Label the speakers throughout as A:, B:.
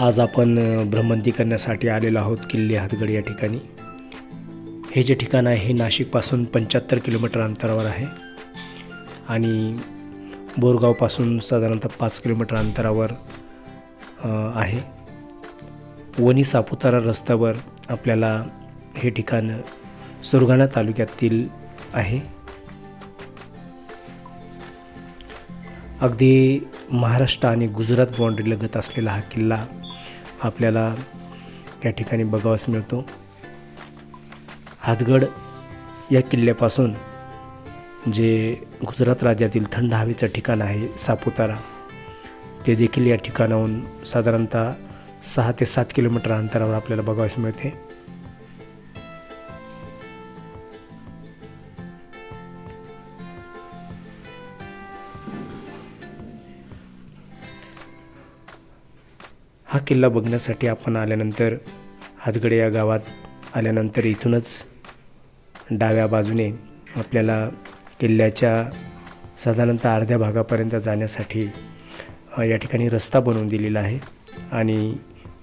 A: आज आपण भ्रमंती करण्यासाठी आलेलो आहोत किल्ले हातगड या ठिकाणी. हे जे ठिकाण आहे हे नाशिकपासून पंच्याहत्तर किलोमीटर अंतरावर आहे. आणि बोरगावपासून साधारणतः पाच किलोमीटर अंतरावर आहे. वणी सापुतारा रस्त्यावर आपल्याला हे ठिकाण सुरगाणा तालुक्यातील आहे. अगदी महाराष्ट्र आणि गुजरात बाँड्री लगत असलेला हा किल्ला आपल्याला या ठिकाणी बघावास मिळतो. हातगड या किल्ल्यापासून जे गुजरात राज्यातील थंड हवेचं ठिकाण आहे सापुतारा ते देखील या ठिकाणाहून साधारणतः सहा ते सात किलोमीटर अंतरावर आपल्याला बघावयास मिळते. हा किल्ला बघण्यासाठी आपण आल्यानंतर हातगडे या गावात आल्यानंतर इथूनच डाव्या बाजूने आपल्याला किल्ल्याच्या साधारणतः अर्ध्या भागापर्यंत जाण्यासाठी या ठिकाणी रस्ता बनवून दिलेला आहे. आणि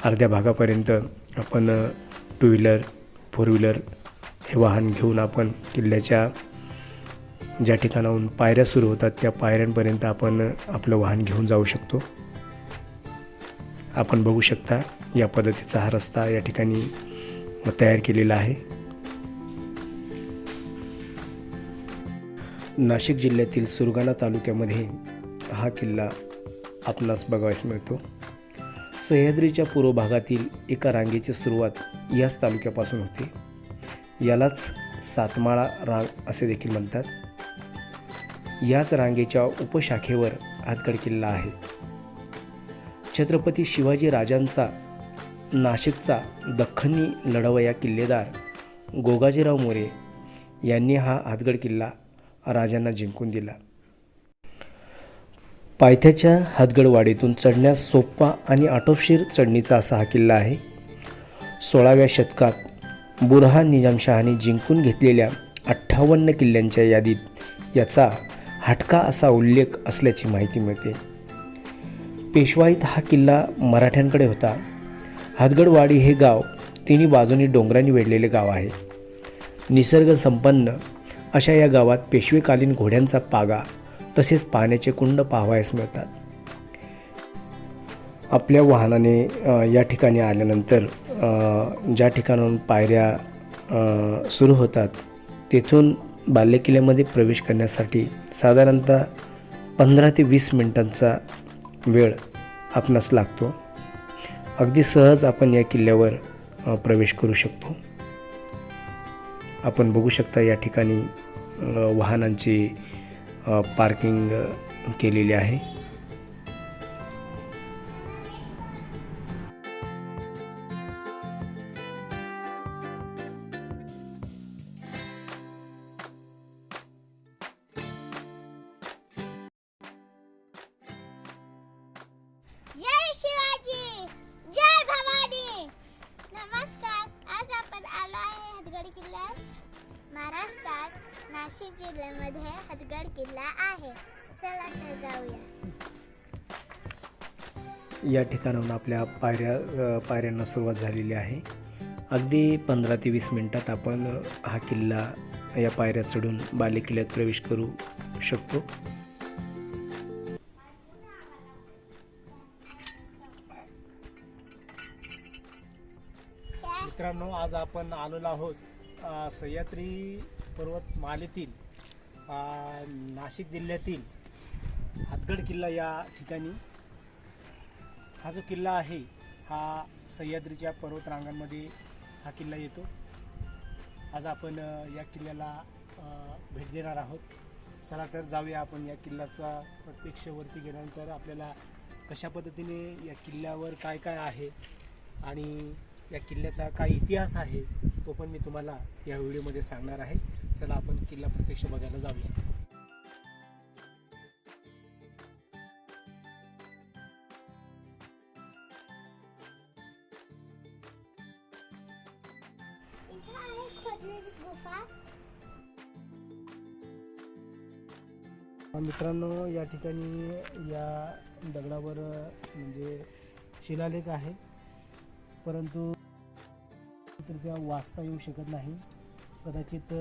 A: अर्ध्या भागापर्यंत आपण टू व्हीलर फोर व्हीलर हे वाहन घेऊन आपण किल्ल्याच्या ज्या ठिकाणाहून पायऱ्या सुरू होतात त्या पायऱ्यांपर्यंत आपण आपलं वाहन घेऊन जाऊ शकतो. आपण बघू शकता या पद्धतीचा हा रस्ता या ठिकाणी तयार केलेला आहे. नाशिक जिल्ह्यातील सुरगाणा तालुक्यामध्ये हा किल्ला आपणास बघावयास मिळतो. सह्याद्रीच्या पूर्व भागातील एका रांगेची सुरुवात याच तालुक्यापासून होते. यालाच सातमाळा रांग असे देखील म्हणतात. याच रांगेच्या उपशाखेवर हातगड किल्ला आहे. छत्रपती शिवाजी राजांचा नाशिकचा दख्खनी लढवया किल्लेदार गोगाजीराव मोरे यांनी हा हातगड किल्ला राजांना जिंकून दिला. पायथ्याच्या हातगडवाडीतून चढण्यास सोप्पा आणि आटोपशीर चढणीचा असा हा किल्ला आहे. सोळाव्या शतकात बुरहा निजामशहाने जिंकून घेतलेल्या अठ्ठावन्न किल्ल्यांच्या यादीत याचा हटका असा उल्लेख असल्याची माहिती मिळते. पेशवाईत हा किल्ला मराठ्यांकडे होता. हातगडवाडी हे गाव तिन्ही बाजूनी डोंगरांनी वेढलेले गाव आहे. निसर्ग संपन्न अशा या गावात पेशवेकालीन घोड्यांचा पागा तसेच पाण्याचे कुंड पाहावयास मिळतात. आपल्या वाहनाने या ठिकाणी आल्यानंतर ज्या ठिकाणाहून पायऱ्या सुरू होतात तेथून बालेकिल्ल्यामध्ये प्रवेश करण्यासाठी साधारणतः पंधरा ते वीस मिनटांचा वेळ आपणास लागतो. अगदी सहज आपण या किल्ल्यावर प्रवेश करू शकतो. आपण बघू शकता या ठिकाणी वाहनांची पार्किंग केलेली आहे.
B: हदगड किल्ला महाराष्ट्रात नाशिक जिल्ह्यामध्ये हदगड किल्ला आहे. चला तर जाऊया.
A: या ठिकाणाहून आपल्या पायऱ्या पायऱ्यांना सुरुवात झालेली आहे. अगदी पंधरा ते वीस मिनटात आपण हा किल्ला या पायऱ्या चढून बालेकिल्ल्यात प्रवेश करू शकतो. मित्रांनो आज आपण आलेलो आहोत सह्याद्री पर्वतमालेतील नाशिक जिल्ह्यातील हातगड किल्ला या ठिकाणी. हा जो किल्ला आहे हा सह्याद्रीच्या पर्वत रांगांमध्ये हा किल्ला येतो. आज आपण या किल्ल्याला भेट देणार आहोत. चला तर जाऊया आपण या किल्ल्याचा प्रत्यक्ष वरती गेल्यानंतर आपल्याला कशा पद्धतीने या किल्ल्यावर काय काय आहे आणि या किल्ल्याचा काय इतिहास आहे तो पण मी तुम्हाला या व्हिडिओमध्ये सांगणार आहे. चला आपण किल्ला प्रत्यक्ष बघायला जाऊया. मित्रांनो या ठिकाणी या दगडावर म्हणजे शिलालेख आहे.
C: परंतु तर त्या वाचता येऊ शकत नाही. कदाचित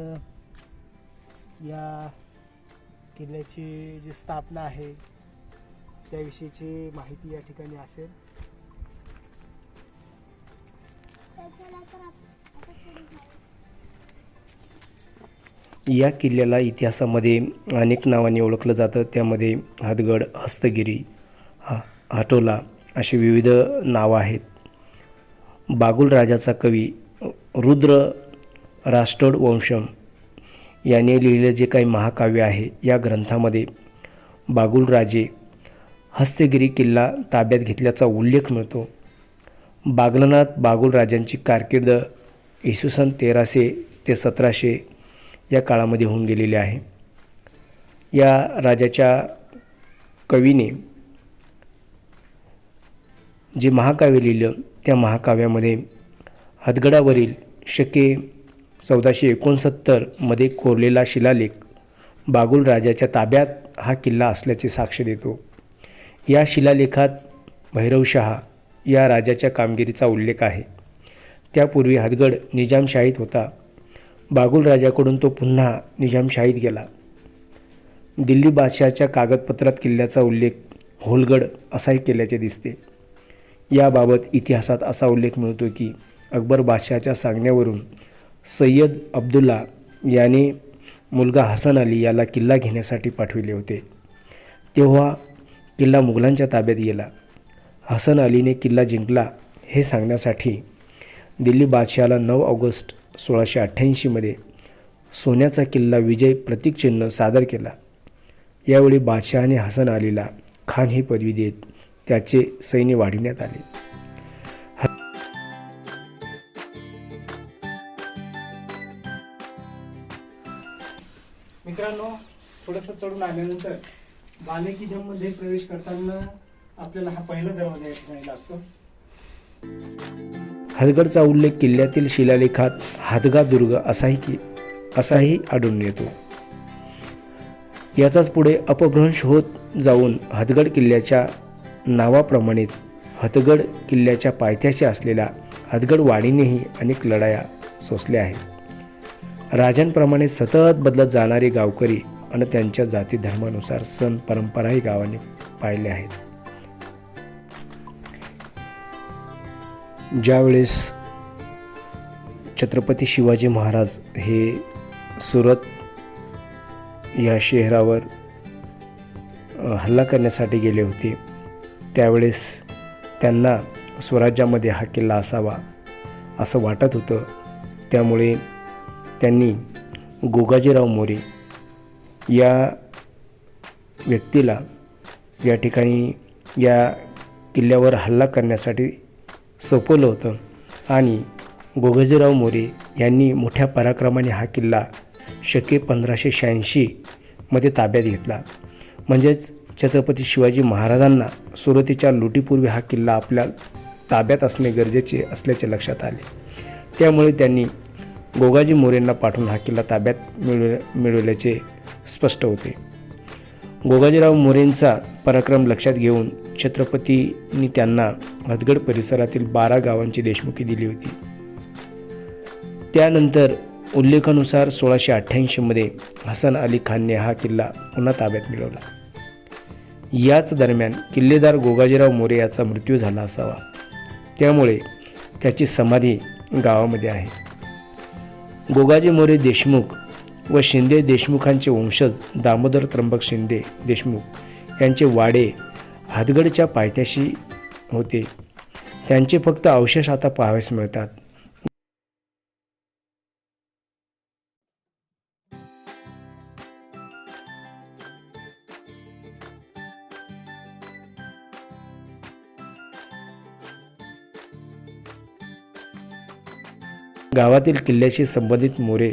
C: या किल्ल्याची जी स्थापना आहे त्याविषयीची माहिती या ठिकाणी असेल.
D: तर चला तर आप- आता पुढे जाऊ.
A: या किल्ल्याला इतिहासामध्ये अनेक नावांनी ओळखलं जातं. त्यामध्ये हातगड हस्तगिरी हा हाटोला अशी विविध नावं आहेत. बागुल राजाचा कवी रुद्र राष्ट्रोड वंशम याने लिहिलेलं जे काही महाकाव्य आहे या ग्रंथामध्ये बागुल राजे हस्तगिरी किल्ला ताब्यात घेतल्याचा उल्लेख मिळतो. बागलनाथ बागुल राजांची कारकीर्द इसवी सन तेराशे ते सतराशे या काळामध्ये होऊन गेलेली आहे. या राजाच्या कवीने जे महाकाव्य लिहिलं त्या महाकाव्यामध्ये हदगडावरील शके चौदाशे एकोणसत्तरमध्ये कोरलेला शिलालेख बागुल राजाच्या ताब्यात हा किल्ला असल्याची साक्ष देतो. या शिलालेखात भैरवशहा या राजाच्या कामगिरीचा उल्लेख आहे. त्यापूर्वी हदगड निजामशाहीत होता. बागुल राजाकडून तो पुन्हा निजामशाहीत गेला. दिल्ली बादशहाच्या कागदपत्रात किल्ल्याचा उल्लेख होलगड असाही केल्याचे दिसते. याबाबत इतिहासात असा उल्लेख मिळतो की अकबर बादशहाच्या सांगण्यावरून सय्यद अब्दुल्ला याने मुलगा हसन अली याला किल्ला घेण्यासाठी पाठविले होते. तेव्हा किल्ला मुघलांच्या ताब्यात गेला. हसन अलीने किल्ला जिंकला हे सांगण्यासाठी दिल्ली बादशहाला नऊ ऑगस्ट सोळाशे अठ्ठ्याऐंशीमध्ये सोन्याचा किल्ला विजय प्रतीकचिन्ह सादर केला. यावेळी बादशहाने हसन अलीला खान ही पदवी देत त्याचे सैन्य वाढविण्यात आले.
C: मित्रांनो थोडंसं चढून आल्यानंतर बालेकी मध्ये प्रवेश करताना आपल्याला हा पहिला दरवाजा या ठिकाणी लागतो.
A: हदगडचा उल्लेख किल्ल्यातील शिलालेखात हादगा दुर्ग असाही की असाही आढळून येतो. याचाच पुढे अपभ्रंश होत जाऊन हदगड किल्ल्याच्या नावाप्रमाणेच हतगड किल्ल्याच्या पायथ्याशी असलेल्या हदगड वाडीनेही अनेक लढाया सोसल्या आहेत. राजांप्रमाणे सतत बदलत जाणारे गावकरी आणि त्यांच्या जाती धर्मानुसार सण परंपराही गावाने पाहिले आहेत. ज्यावेळेस छत्रपती शिवाजी महाराज हे सुरत या शहरावर हल्ला करण्यासाठी गेले होते त्यावेळेस त्यांना स्वराज्यामध्ये हा किल्ला असावा असं वाटत होतं. त्यामुळे त्यांनी गोगाजीराव मोरे या व्यक्तीला या ठिकाणी या किल्ल्यावर हल्ला करण्यासाठी सोपवलं होतं आणि गोगाजीराव मोरे यांनी मोठ्या पराक्रमाने हा किल्ला शके पंधराशे शहाऐंशीमध्ये ताब्यात घेतला. म्हणजेच छत्रपती शिवाजी महाराजांना सुरुवातीच्या लुटीपूर्वी हा किल्ला आपल्या ताब्यात असणे गरजेचे असल्याचे लक्षात आले. त्यामुळे त्यांनी गोगाजी मोरेंना पाठवून हा किल्ला ताब्यात मिळव मिळवल्याचे स्पष्ट होते. गोगाजीराव मोरेंचा पराक्रम लक्षात घेऊन छत्रपतींनी त्यांना हदगड परिसरातील बारा गावांची देशमुखी दिली होती. त्यानंतर उल्लेखानुसार सोळाशे अठ्ठ्याऐंशीमध्ये हसन अली खानने हा किल्ला पुन्हा ताब्यात मिळवला. याच दरम्यान किल्लेदार गोगाजीराव मोरे याचा मृत्यू झाला असावा. त्यामुळे त्याची समाधी गावामध्ये आहे. गोगाजी मोरे देशमुख व शिंदे देशमुखांचे वंशज दामोदर त्र्यंबक शिंदे देशमुख यांचे वाडे हातगडच्या पायथ्याशी होते. त्यांचे फक्त अवशेष आता पाहावेस मिळतात. गावातील किल्ल्याशी संबंधित मोरे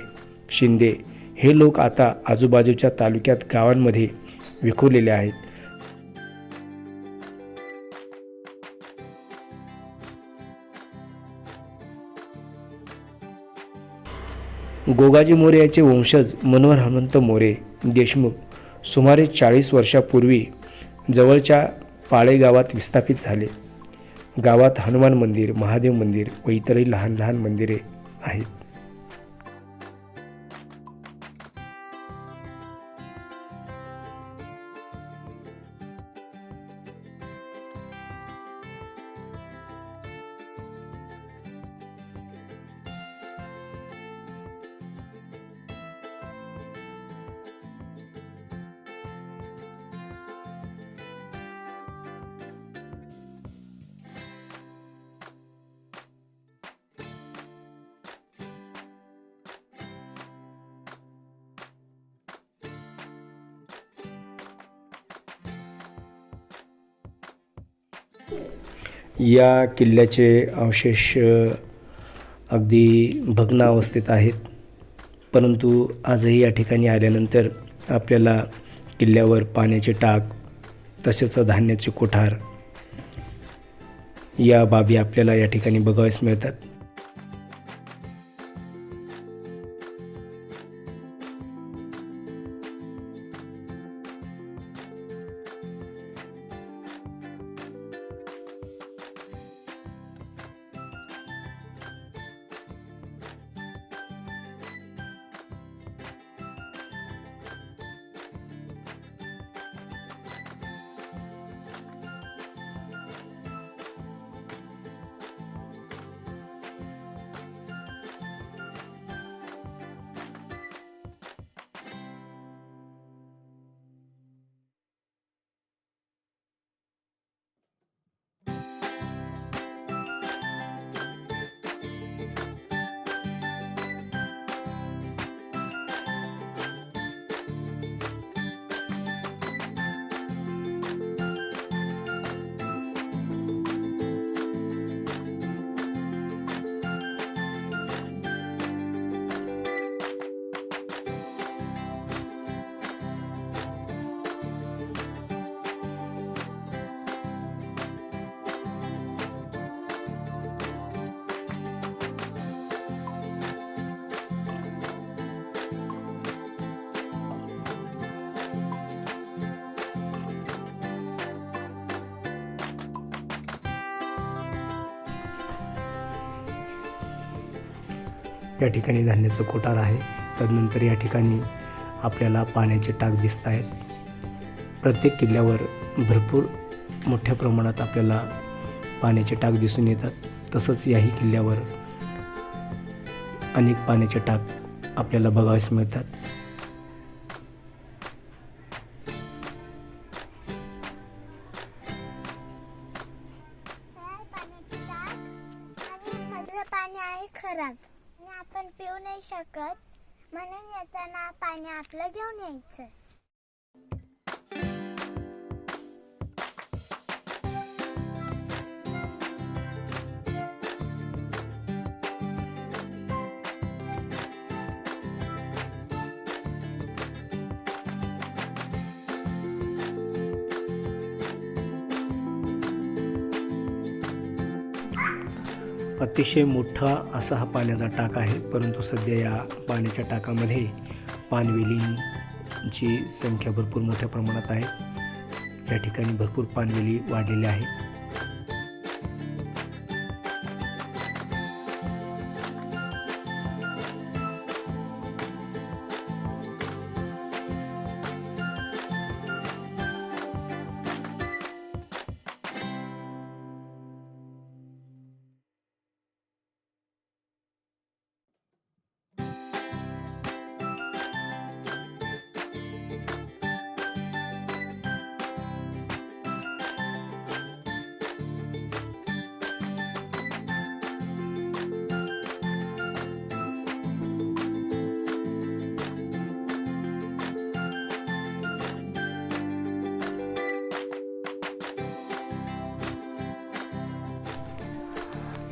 A: शिंदे हे लोक आता आजूबाजूच्या तालुक्यात गावांमध्ये विखुरलेले आहेत. गोगाजी मोरे याचे वंशज मनोहर हनुमंत मोरे देशमुख सुमारे चाळीस वर्षापूर्वी जवळच्या पाळे गावात विस्थापित झाले. गावात हनुमान मंदिर महादेव मंदिर व इतरही लहान लहान मंदिरे आहेत या किल्ल्याचे अवशेष अगदी भग्नावस्थेत आहेत. परंतु आजही या ठिकाणी आल्यानंतर आपल्याला किल्ल्यावर पाण्याचे टाक तसेच धान्याचे कोठार या बाबी आपल्याला या ठिकाणी बघावयास मिळतात. या ठिकाणी धान्याचं कोठार आहे. तदनंतर या ठिकाणी आपल्याला पाण्याचे टाक दिसत आहेत. प्रत्येक किल्ल्यावर भरपूर मोठ्या प्रमाणात आपल्याला पाण्याचे टाक दिसून येतात. तसंच याही किल्ल्यावर अनेक पाण्याचे टाक आपल्याला बघावयास मिळतात. अतिशय मोठा असा हा पाण्याचा टाक आहे. परंतु सध्या या पाण्याच्या टाकामध्ये पानवेलींची संख्या भरपूर मोठ्या प्रमाणात आहे. या ठिकाणी भरपूर पानवेली वाढलेल्या आहेत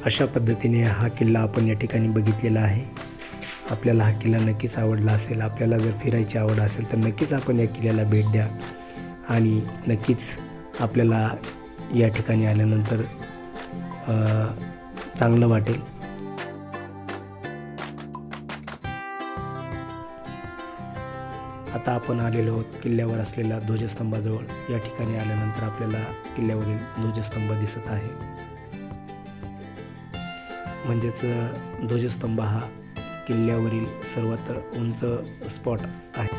A: अशा पद्धतीने हा किल्ला आपण या ठिकाणी बघितलेला आहे. आपल्याला हा किल्ला नक्कीच आवडला असेल. आपल्याला जर फिरायची आवड असेल तर नक्कीच आपण या किल्ल्याला भेट द्या. आणि नक्कीच आपल्याला या ठिकाणी आल्यानंतर चांगलं वाटेल. आता आपण आलेलो आहोत किल्ल्यावर असलेल्या ध्वजस्तंभाजवळ. या ठिकाणी आल्यानंतर आपल्याला किल्ल्यावरील ध्वजस्तंभ दिसत आहे.
E: म्हणजेच ध्वजस्तंभ हा किल्ल्यावरील सर्वात उंच स्पॉट आहे.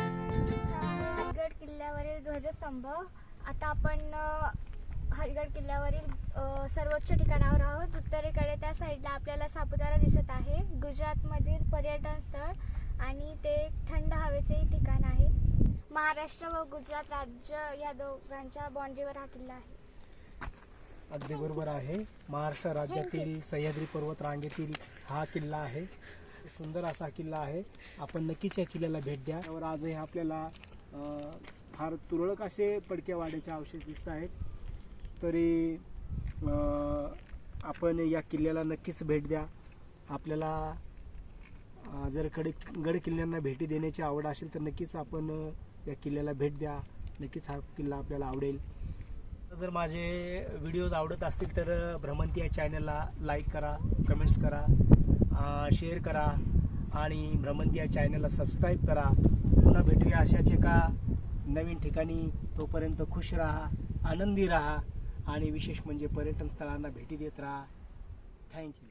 D: हरगड किल्ल्यावरील ध्वजस्तंभ. आता आपण हरिगड किल्ल्यावरील सर्वोच्च ठिकाणावर आहोत. उत्तरेकडे त्या साईडला आपल्याला सापुतारा दिसत आहे. गुजरातमधील पर्यटन स्थळ आणि ते एक थंड हवेचेही ठिकाण आहे. महाराष्ट्र व गुजरात राज्य या दोघांच्या बाँड्रीवर हा किल्ला आहे.
A: अगदी बरोबर आहे. महाराष्ट्र राज्यातील सह्याद्री पर्वत रांगेतील हा किल्ला आहे. सुंदर असा किल्ला आहे. आपण नक्कीच या किल्ल्याला भेट द्या. त्यावर आजही आपल्याला फार तुरळक असे पडक्या वाड्याचे अवशेष दिसत आहेत. तरी आपण या किल्ल्याला नक्कीच भेट द्या. आपल्याला जर कडे गड किल्ल्यांना भेटी देण्याची आवड असेल तर नक्कीच आपण या किल्ल्याला भेट द्या. नक्कीच हा किल्ला आपल्याला आवडेल. जर माझे व्हिडिओज आवडत असतील तर भ्रमंती या चॅनलला लाईक करा कमेंट्स करा शेअर करा आणि भ्रमंती या चॅनलला सबस्क्राईब करा. पुन्हा भेटूया अशाच एका नवीन ठिकाणी. तोपर्यंत खुश राहा आनंदी राहा आणि विशेष म्हणजे पर्यटन स्थळांना भेटी देत राहा. थँक्यू